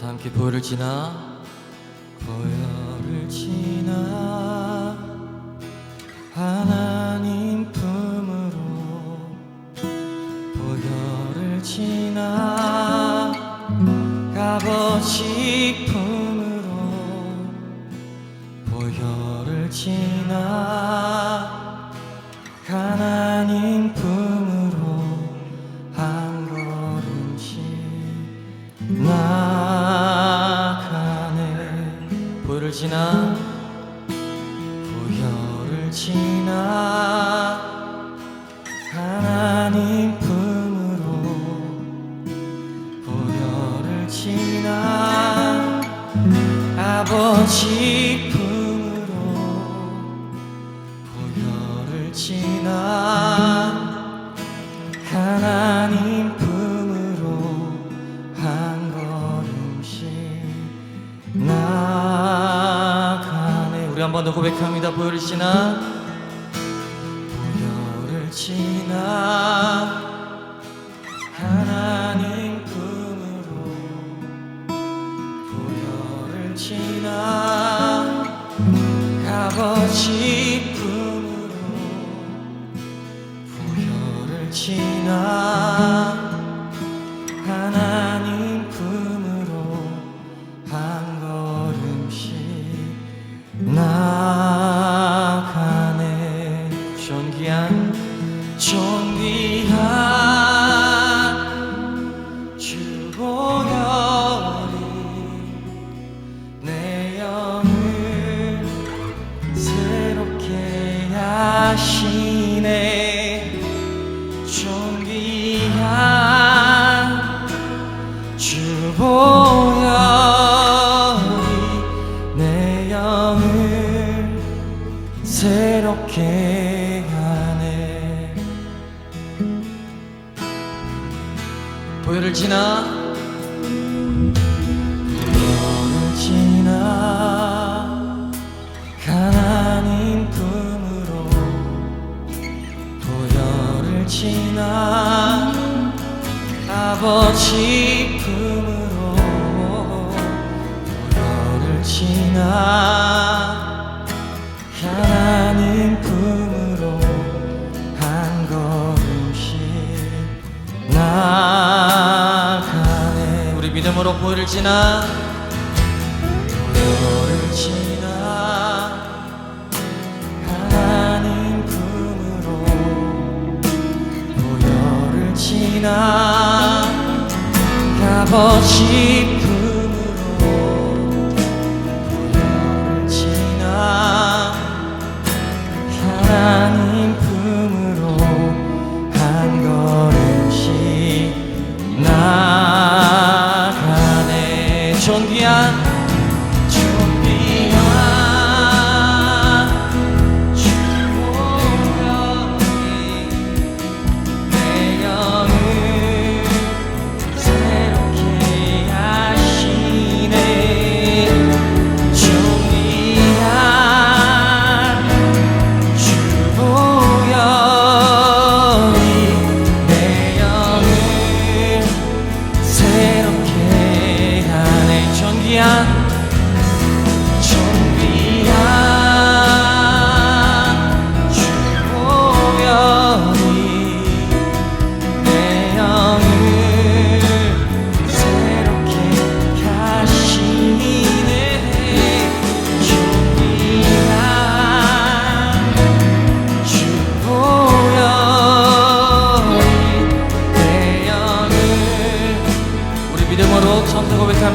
다 함께 보혈을 지나? 보혈을 지나 하나님 품으로 보혈을 지나 아버지 품으로 보혈을 지나 하나님 품 보혈을 지나 보혈을 지나 하나님 품으로 보혈을 지나 아버지 품으로 보혈을 지나 하나님 품으로 한 걸음씩 우리 한번 더 고백합니다. 보혈을 지나. 보혈을 지나. 하나님 품으로 보혈을 지나. 아버지 품으로 보혈을 지나 주보혈이 내 영을 새롭게 하네. 보혈을 지나 보혈을 지나 하나님 품으로 보혈을 지나 아버지 품으로 보혈을 지나 하나님 품으로 한 걸음씩 나가네. 우리 믿음으로 보혈을 지나 보혈을 지나 하나님 품으로 보혈을 지나 아버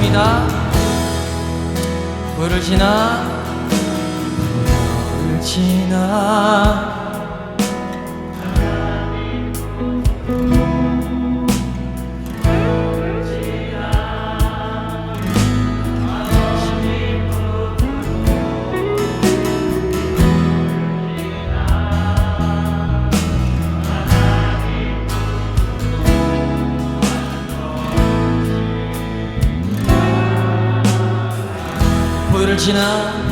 고백합니다. 보혈을 지나? 보혈을 지나 보혈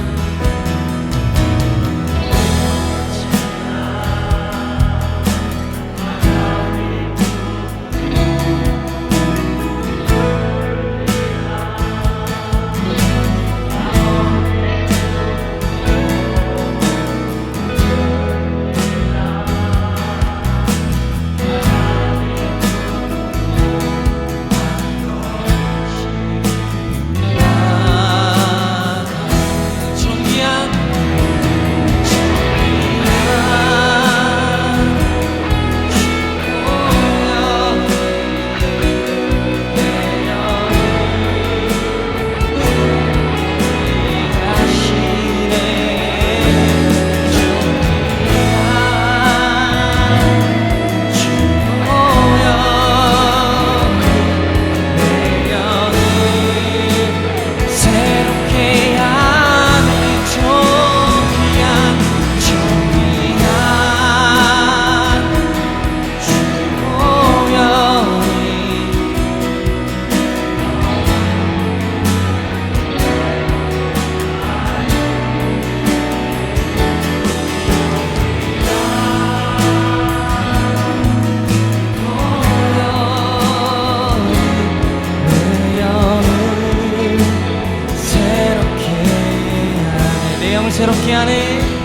새롭게 하네.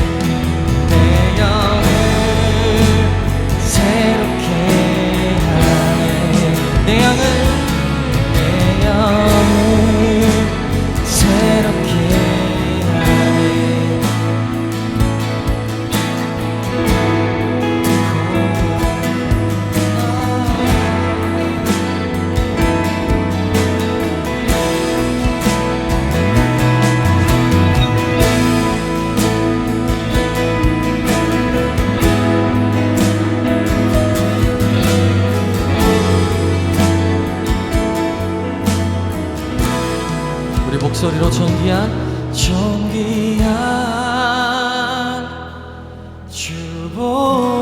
우리 목소리로 존귀한 존귀한 주보